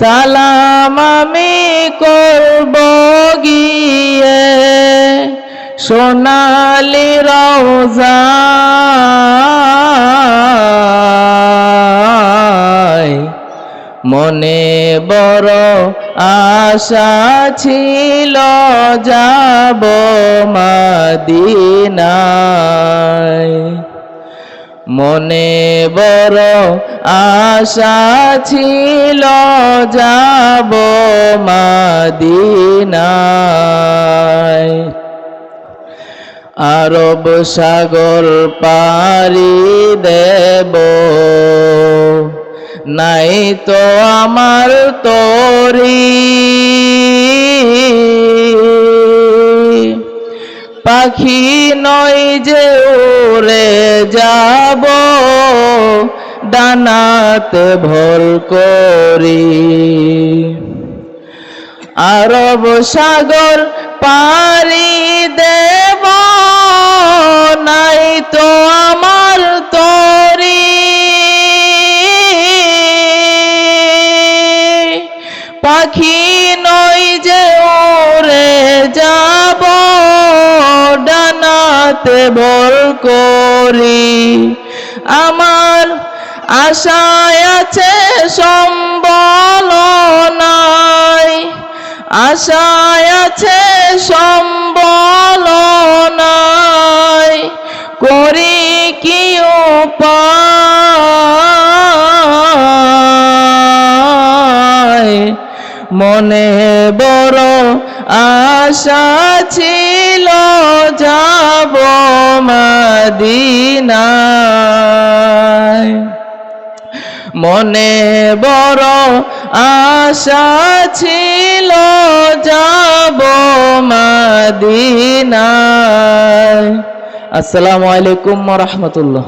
সালাম আমি করব গিয়ে সোনালি রওজায় মনে বড় আশা ছিল যাব মাদিনায়। মনে বড় আশা ছিল যাব মাদিনায়। আরব সাগর পারি দেব। নাই তো আমার তরি। পাখি নয় যে উড়ে যাব। ডানাতে ভর করি। আরব সাগর পারি দেব। নাই তো আমার তরি। পাখি ডানাতে ভর করি। আমার আশায় আছে সম্বল নাই। আশায় আছে সম্বল নাই। করি কি উপায়? মনে বড় আশা ছিল মাদিনায়। মনে বড় আশা ছিল যাব মাদিনায়। আসসালামু আলাইকুম রহমতুল্লাহ।